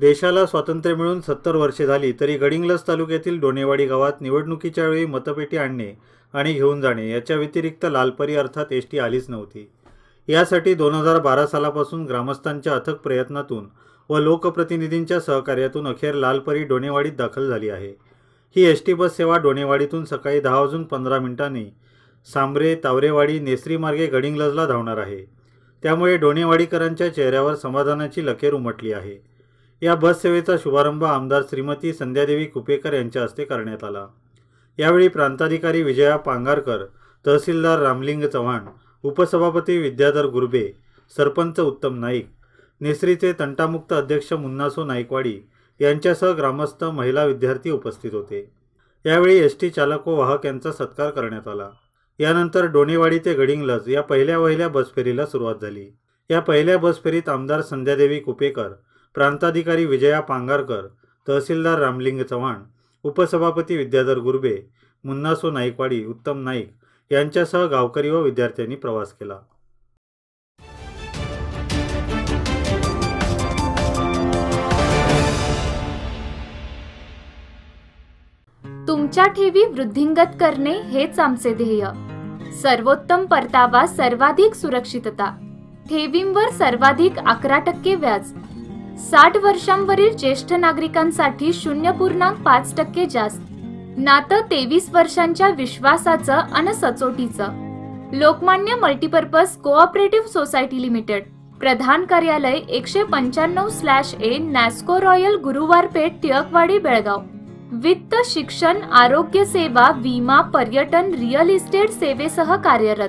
देशाला स्वातंत्र्य मिळून सत्तर वर्षे झाली तरी गडिंग्लज तालुक्यातील डोनेवाडी गावात निवडणुकीच्या वेळी मतपेटी आणणे आणि घेऊन जाणे याच्या व्यतिरिक्त लालपरी अर्थात एस टी आलीच नव्हती. यासाठी दोन हजार बारा सालापासून ग्रामस्थांच्या अथक प्रयत्नातून व लोकप्रतिनिधींच्या सहकार्यातून अखेर लालपरी डोनेवाडीत दाखल झाली आहे. ही एस टी बस सेवा डोनेवाडीतून सकाळी दहा वाजून पंधरा मिनिटांनी सांबरे तावरेवाडी नेसरी मार्गे गडिंग्लजला धावणार आहे. त्यामुळे डोनेवाडीकरांच्या चेहऱ्यावर समाधानाची लखेर उमटली आहे. या बससेवेचा शुभारंभ आमदार श्रीमती संध्यादेवी कुपेकर यांच्या हस्ते करण्यात आला. यावेळी प्रांताधिकारी विजया पांगारकर तहसीलदार रामलिंग चव्हाण उपसभापती विद्याधर गुरबे सरपंच उत्तम नाईक नेसरीचे तंटामुक्त अध्यक्ष मुन्नासो नाईकवाडी यांच्यासह ग्रामस्थ महिला विद्यार्थी उपस्थित होते. यावेळी एस टी चालक व वाहक यांचा सत्कार करण्यात आला. यानंतर डोनेवाडी ते गडिंगलज या पहिल्या वहिल्या बसफेरीला सुरुवात झाली. या पहिल्या बसफेरीत आमदार संध्यादेवी कुपेकर प्रांताधिकारी विजया पांगारकर तहसीलदार रामलिंग चव्हाण उपसभापती विद्याधर गुर्बे मुन्नासो नाईकवाडी उत्तम नाईक यांच्यासह गावकरी व विद्यार्थ्यांनी प्रवास केला. तुमच्या ठेवी वृद्धिंगत करणे हेच आमचे ध्येय. सर्वोत्तम परतावा सर्वाधिक सुरक्षितता. ठेवींवर सर्वाधिक अकरा टक्के व्याज. साठ वर्षांवरील ज्येष्ठ नागरिकांसाठी शून्य पूर्णांक पाच टक्के जास्त. नातं तेवीस वर्षांच्या विश्वासाचं अन सचोटीचं. Lokmanya multipurpose cooperative society limited. प्रधान कार्यालय एकशे पंच्याण्णव स्लॅश ए नॅस्को रॉयल गुरुवार पेठ टिळकवाडी बेळगाव. वित्त शिक्षण आरोग्य सेवा विमा पर्यटन रिअल इस्टेट सेवेसह कार्यरत.